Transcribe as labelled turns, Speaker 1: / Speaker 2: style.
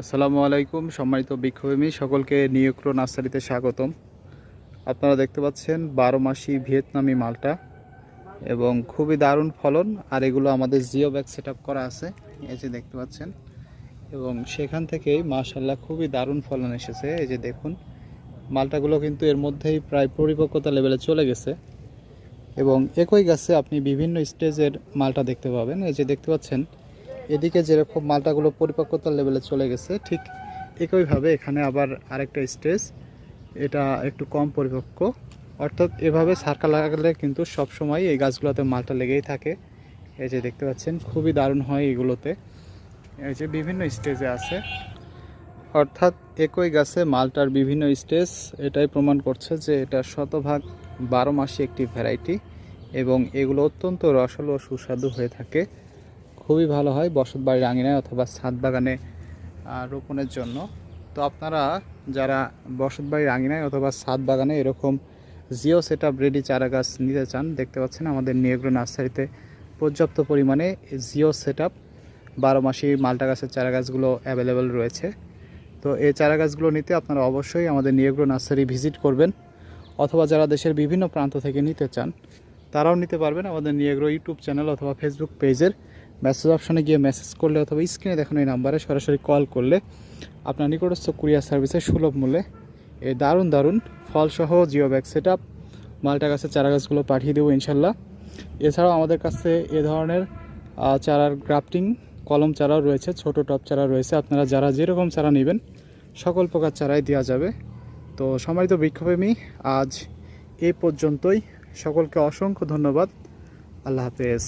Speaker 1: আসসালামু আলাইকুম, সম্মানিত বৃক্ষপ্রেমী সকলকে নিয়োক্র নার্সারিতে স্বাগতম। আপনারা দেখতে পাচ্ছেন বারো মাসি ভিয়েতনামি মালটা এবং খুবই দারুণ ফলন, আর এগুলো আমাদের জিও ব্যাগ সেট করা আছে, এই যে দেখতে পাচ্ছেন। এবং সেখান থেকেই মাশাল্লাহ খুবই দারুণ ফলন এসেছে, এই যে দেখুন। মালটাগুলো কিন্তু এর মধ্যেই প্রায় পরিপক্কতা লেভেলে চলে গেছে। এবং একই গাছে আপনি বিভিন্ন স্টেজের মালটা দেখতে পাবেন, এই যে দেখতে পাচ্ছেন। এদিকে যেরকম মালটাগুলো পরিপক্কতার লেভেলে চলে গেছে, ঠিক একইভাবে এখানে আবার আরেকটা স্টেজ, এটা একটু কম পরিপক্ক। অর্থাৎ এভাবে সার্কাল লাগালে কিন্তু সব সময় এই গাছগুলোতে মালটা লেগেই থাকে। এই যে দেখতে পাচ্ছেন, খুবই দারুণ হয় এগুলোতে। এই যে বিভিন্ন স্টেজে আছে। অর্থাৎ একই গাছে মালটার বিভিন্ন স্টেজ এটাই প্রমাণ করছে যে এটা শতভাগ বারো মাসি একটি ভ্যারাইটি এবং এগুলো অত্যন্ত রসালো ও সুস্বাদু হয়ে থাকে। খুবই ভালো হয় বসত বাড়ির আঙিনায় অথবা ছাদ বাগানে রোপণের জন্য। তো আপনারা যারা বসত বাড়ির আঙিনায় অথবা ছাদ বাগানে এরকম জিও সেট আপ রেডি চারা গাছ নিতে চান, দেখতে পাচ্ছেন আমাদের নিয়োগ্র নার্সারিতে পর্যাপ্ত পরিমাণে জিও সেট আপ বারো মাসি মালটা গাছের চারা গাছগুলো অ্যাভেলেবেল রয়েছে। তো এই চারা গাছগুলো নিতে আপনারা অবশ্যই আমাদের নিয়োগ্র নার্সারি ভিজিট করবেন। অথবা যারা দেশের বিভিন্ন প্রান্ত থেকে নিতে চান, তারাও নিতে পারবেন আমাদের নিয়োগ্র ইউটিউব চ্যানেল অথবা ফেসবুক পেজের। মেসেজ অপশনে গিয়ে মেসেজ করলে অথবা স্ক্রিনে দেখানো এই নাম্বারে সরাসরি কল করলে আপনার নিকটস্থ কুরিয়ার সার্ভিসে সুলভ মূল্যে এই দারুণ দারুণ ফলসহ জিও ব্যাগ সেট আপ মালটা গাছের চারা গাছগুলো পাঠিয়ে দেবো ইনশাল্লাহ। এছাড়াও আমাদের কাছে এ ধরনের চারার গ্রাফটিং কলম চারাও রয়েছে, ছোট টপ চারা রয়েছে। আপনারা যারা যেরকম চারা নেবেন, সকল প্রকার চারাই দেওয়া যাবে। তো সম্মানিত বৃক্ষপ্রেমী আজ এই পর্যন্তই। সকলকে অসংখ্য ধন্যবাদ। আল্লাহ হাফেজ।